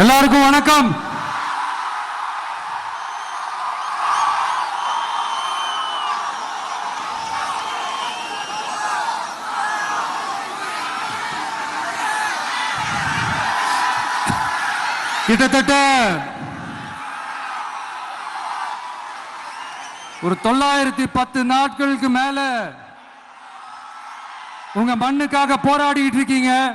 எல்லாருக்கும் வணக்கம். கிட்டத்தட்ட ஒரு தொள்ளாயிரத்தி பத்து நாட்களுக்கு மேல உங்க மண்ணுக்காக போராடிக்கிட்டு இருக்கீங்க.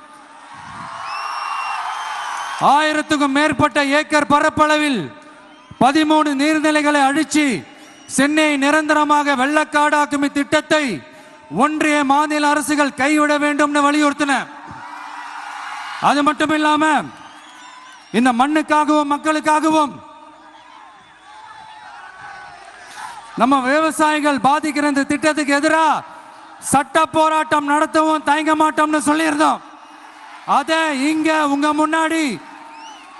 ஆயிரத்துக்கும் மேற்பட்ட ஏக்கர் பரப்பளவில் பதிமூணு நீர்நிலைகளை அழிச்சு சென்னையை நிரந்தரமாக வெள்ளக்காடாக்கும் இத்திட்டத்தை ஒன்றிய மாநில அரசுகள் கைவிட வேண்டும்னு வலியுறுத்தின. அது மட்டும் இல்லாம இந்த மண்ணுக்காகவும் மக்களுக்காகவும் நம்ம விவசாயிகள் பாதிக்கிற இந்த திட்டத்துக்கு எதிராக சட்ட போராட்டம் நடத்தவும் தயங்க மாட்டோம்னு சொல்லியிருந்தோம். அதை இங்க உங்க முன்னாடி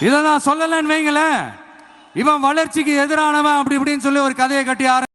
இதை நான் சொல்லலன்னு வைங்களேன். இவன் வளர்ச்சிக்கு எதிரானவன் அப்படி இப்படின்னு சொல்லி ஒரு கதையை கட்டி ஆர